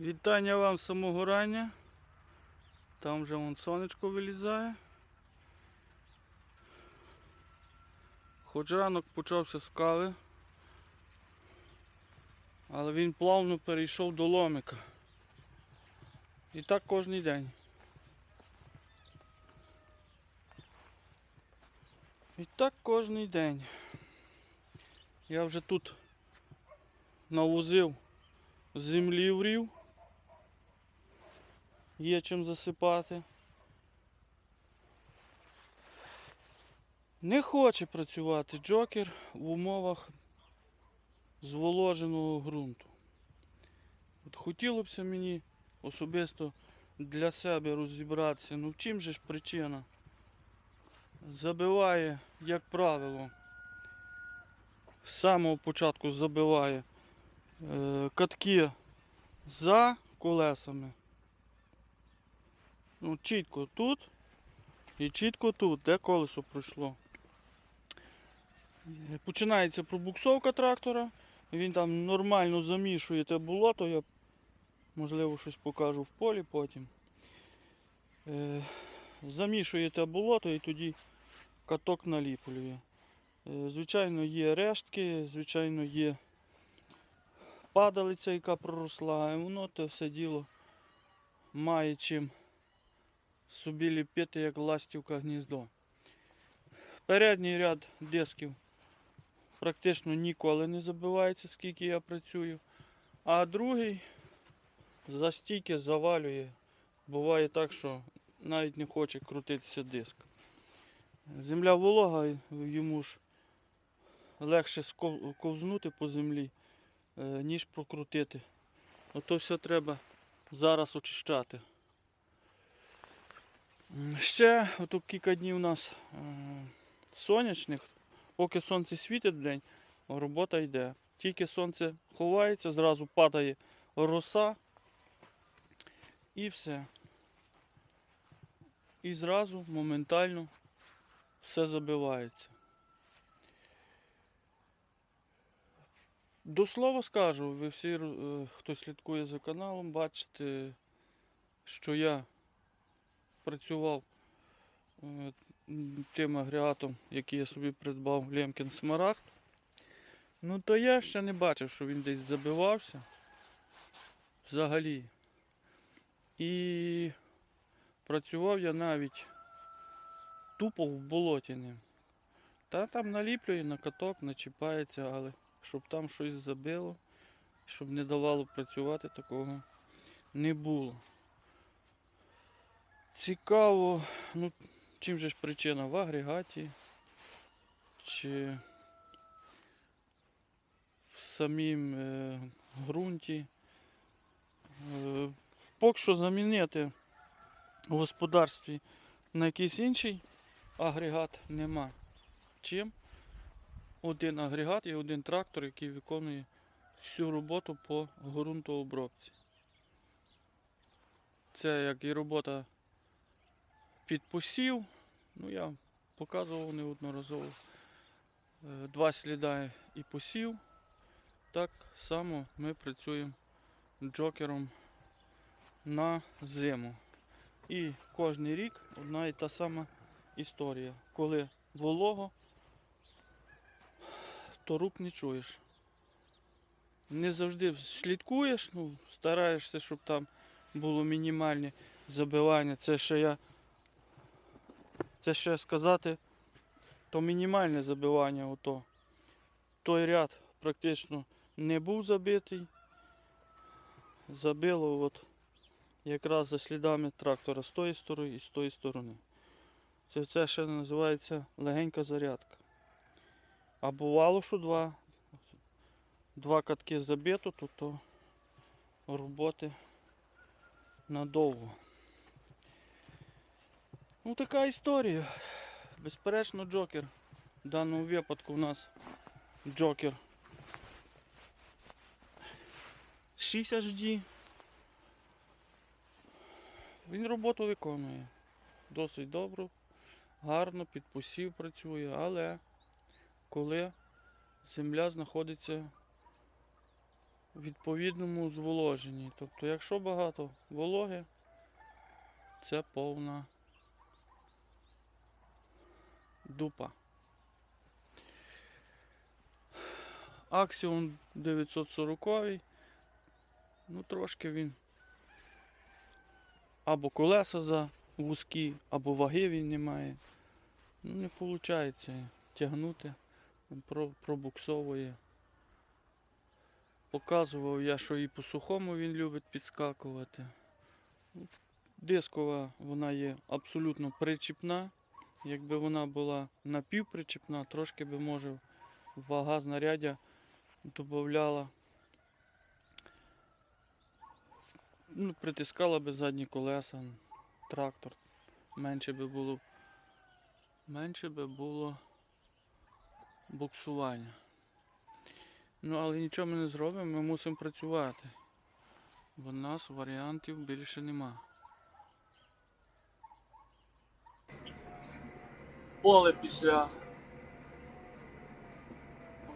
Вітання вам з самого рання. Там вже вон сонечко вилізає. Хоч ранок почався з кави, але він плавно перейшов до ломика. І так кожен день. І так кожен день. Я вже тут навозив землі врів. Є чим засипати. Не хоче працювати джокер в умовах зволоженого ґрунту. От хотілося б мені особисто для себе розібратися. Ну в чим же ж причина? Забиває, як правило, з самого початку забиває е, катки за колесами. Ну, чітко тут і чітко тут, де колесо пройшло. Е, Починається пробуксовка трактора. Він там нормально замішує те болото, я можливо щось покажу в полі потім. Е, замішує те болото і тоді каток наліплює. Е, звичайно, є рештки, звичайно, є падалиця, яка проросла, і воно те все діло має чим собі ліпити, як ластівка гніздо. Передній ряд дисків практично ніколи не забивається, скільки я працюю. А другий за стійки завалює. Буває так, що навіть не хоче крутитися диск. Земля волога, йому ж легше ковзнути по землі, е, ніж прокрутити. Ото все треба зараз очищати. Ще ото кілька днів у нас е, сонячних, поки сонце світить день, робота йде. Тільки сонце ховається, зразу падає роса і все. І зразу моментально все забивається. До слова скажу, ви всі, е, хто слідкує за каналом, бачите, що я працював е, тим агрегатом, який я собі придбав Лемкін Смарагд. Ну то я ще не бачив, що він десь забивався взагалі. І працював я навіть тупо в болоті. Та там наліплює на каток, начіпається, але щоб там щось забило, щоб не давало працювати, такого не було. Цікаво, ну чим же ж причина в агрегаті чи в самім е, ґрунті. Е, поки що замінити в господарстві на якийсь інший агрегат нема. Чим? Один агрегат і один трактор, який виконує всю роботу по ґрунтообробці. Це як і робота під посів. Ну, я показував неодноразово. Е, Два сліда і посів. Так само ми працюємо джокером на зиму. І кожен рік одна і та сама історія. Коли волого, то рук не чуєш. Не завжди слідкуєш, ну, стараєшся, щоб там було мінімальне забивання. Це ще я. Це ще сказати, то мінімальне забивання ото. Той ряд практично не був забитий. Забило от якраз за слідами трактора з тої сторони і з тої сторони. Це, це ще називається легенька зарядка. А бувало, що два, два катки забито, то, то роботи надовго. Ну така історія. Безперечно, джокер. В даному випадку у нас джокер 6 HD. Він роботу виконує. Досить добре, гарно, під посів працює, але коли земля знаходиться в відповідному зволоженні. Тобто, якщо багато вологи, це повна дупа. Аксіон 940. Ну, трошки він. Або колеса за вузькі, або ваги він не має. Ну, не виходить тягнути, про, пробуксовує. Показував я, що і по сухому він любить підскакувати. Дискова вона є абсолютно причіпна. Якби вона була напівпричіпна, трошки би може вага знаряддя додавала. Ну, притискала би задні колеса, трактор. Менше би було. Менше би було буксування. Ну, але нічого ми не зробимо, ми мусимо працювати. Бо в нас варіантів більше нема. Поле після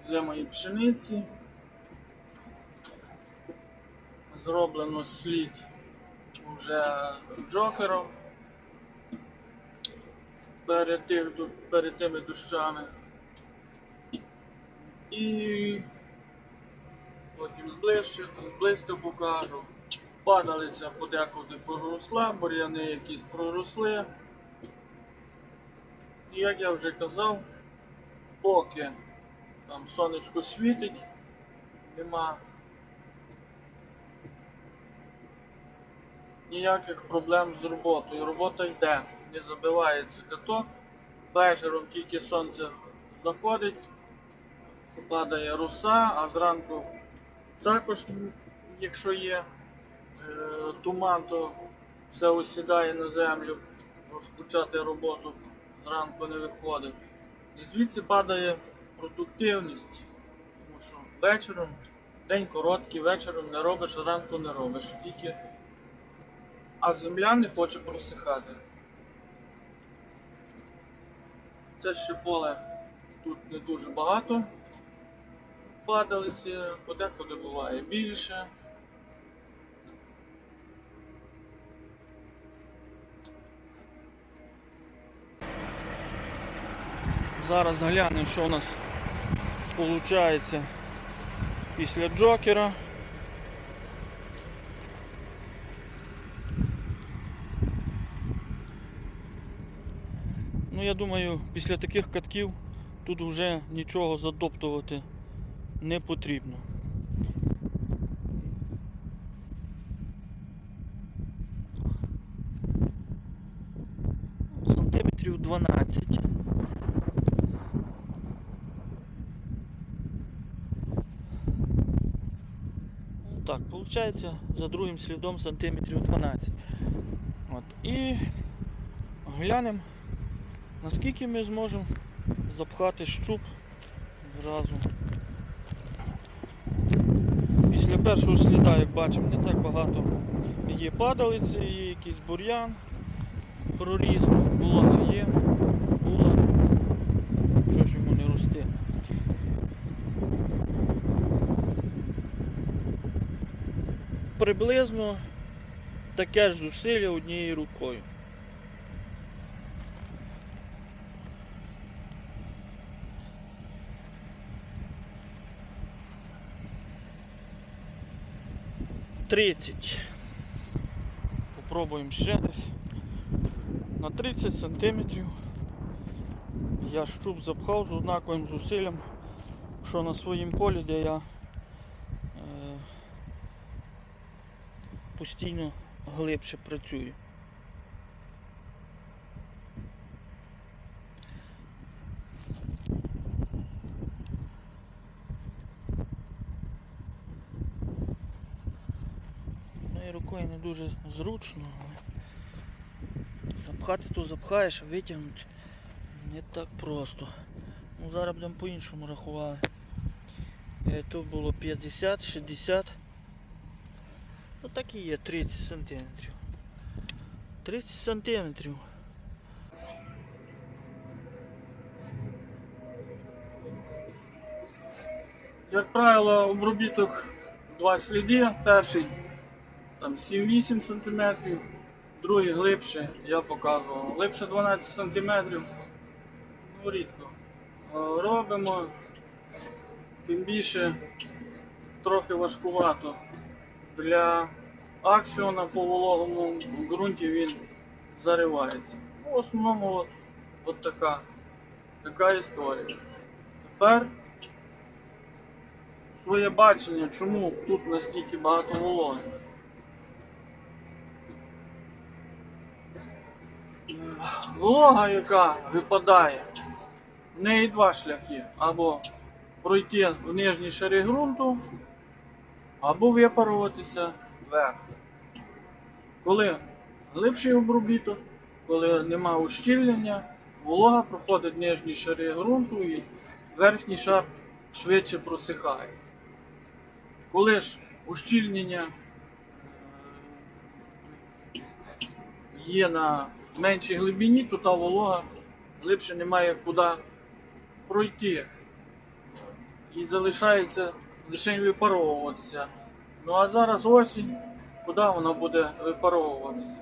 озимої пшениці. Зроблено слід вже джокером перед, тих, перед тими дощами. І потім зближче, зблизько покажу. Падалиця подекуди проросла, бур'яни якісь проросли. І як я вже казав, поки там сонечко світить, нема ніяких проблем з роботою. Робота йде, не забивається каток. Вечором тільки сонце заходить, падає руса, а зранку також, якщо є е, туман, то все осідає на землю, розпочати роботу зранку не виходить. І звідси падає продуктивність. Тому що вечором, день короткий, вечором не робиш, ранку не робиш. Тільки... А земля не хоче просихати. Це ще поле тут не дуже багато. Падалиці, подекуди буває більше. Зараз глянемо, що у нас виходить після джокера. Ну, я думаю, після таких катків тут вже нічого задоптувати не потрібно. Сантиметрів 12. Ну, Так, виходить за другим слідом сантиметрів 12. От. І глянемо, наскільки ми зможемо запхати щуп зразу. Після першого сліда, як бачимо, не так багато є падалиці, є якийсь бур'ян, проріс, волога є, була, що ж йому не рости. Приблизно таке ж зусилля однією рукою. Тридцять. Попробуємо ще десь. На 30 сантиметрів я щуп запхав з однаковим зусиллям, що на своїм полі, де я е, постійно глибше працюю. Ну і рукою не дуже зручно, але запхати то запхаєш, а витягнути не так просто. Ну зараз будемо по-іншому рахували. Е, Тут було 50, 60. Ну і є 30 сантиметрів. 30 сантиметрів. Як правило, обробіток два сліди. Перший там 7-8 см, другий глибше, я показував. Глибше 12 см. Ну, рідко. Е, Робимо, тим більше трохи важкувато. Для аксіона по вологому ґрунті він заривається. Ну, в основному от, от така, така історія. Тепер своє бачення, чому тут настільки багато вологи. Волога, яка випадає, в неї два шляхи. Або пройти в нижній шари ґрунту, або випаруватися вверх. Коли глибший обробіток, коли нема ущільнення, волога проходить нижні шари ґрунту і верхній шар швидше просихає. Коли ж ущільнення е, є на меншій глибині, то та волога глибше немає куди пройти. І залишається лише випаровуватися. Ну а зараз осінь, куди вона буде випаровуватися?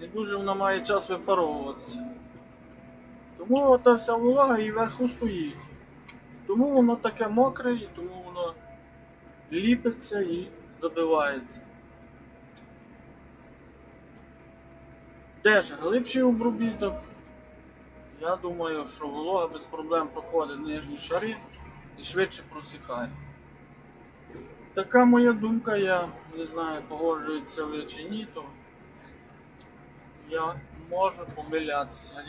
Не дуже вона має час випаровуватися. Тому ота вся волога і вверху стоїть. Тому воно таке мокре, і тому воно ліпиться і забивається. Де ж глибший обробіток? Я думаю, що волога без проблем проходить нижні шари і швидше просихає. Така моя думка, я не знаю, погоджується ви чи ні, то я можу помилятися.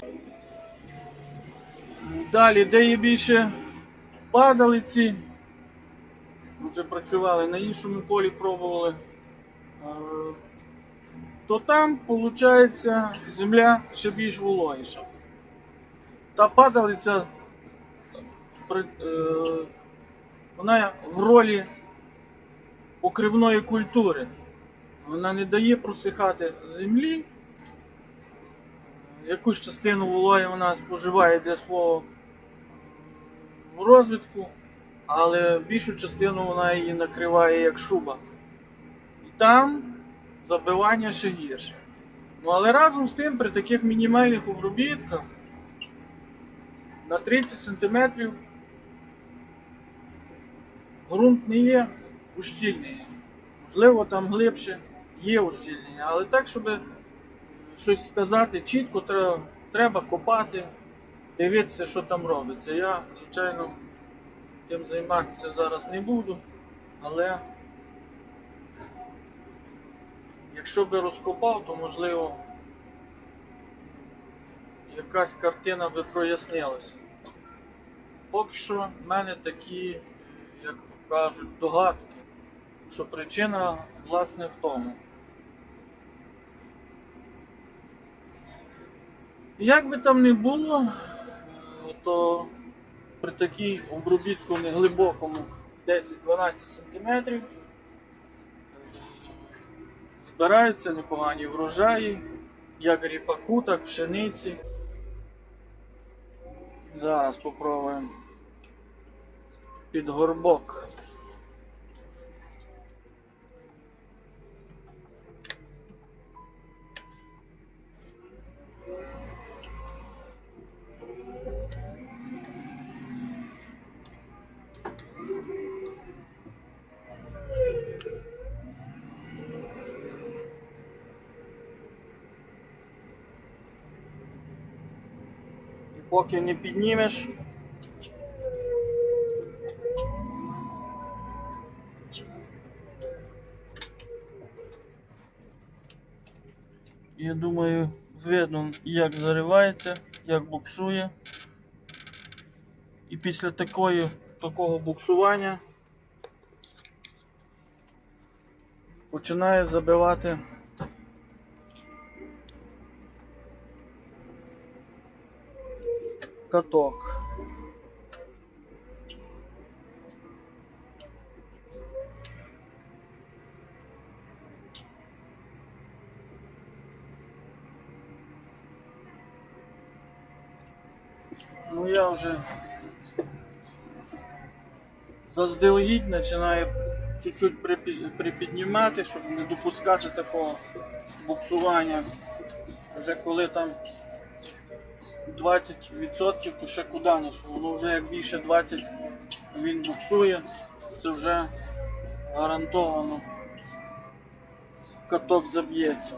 Далі, де є більше падалиці, вже працювали на іншому полі, пробували, е, то там, виходить, земля ще більш вологіша. Та падалиця е, вона в ролі покривної культури. Вона не дає просихати землі. Якусь частину вологи вона споживає для свого розвитку, але більшу частину вона її накриває як шуба. І там забивання ще гірше. Ну але разом з тим, при таких мінімальних обробітках на 30 см ґрунт не є ущільнений. Можливо, там глибше є ущільнення, але так, щоб щось сказати чітко, треба, треба копати, дивитися, що там робиться. Я, звичайно, тим займатися зараз не буду, але якщо би розкопав, то можливо якась картина би прояснилася. Поки що в мене такі, як кажуть, догадки, що причина власне в тому. Як би там не було, то при такій обробітку неглибокому 10-12 см збираються непогані врожаї, як ріпаку, так пшениці. Зараз попробуємо під горбок. Поки не піднімеш, я думаю, видно, як заривається, як буксує. І після такої, такого буксування починає забивати каток. Ну я вже заздалегідь починаю чуть-чуть припіднімати, щоб не допускати такого буксування. Вже коли там 20%, то ще куди не що. Воно вже як більше 20 він буксує, це вже гарантовано каток заб'ється.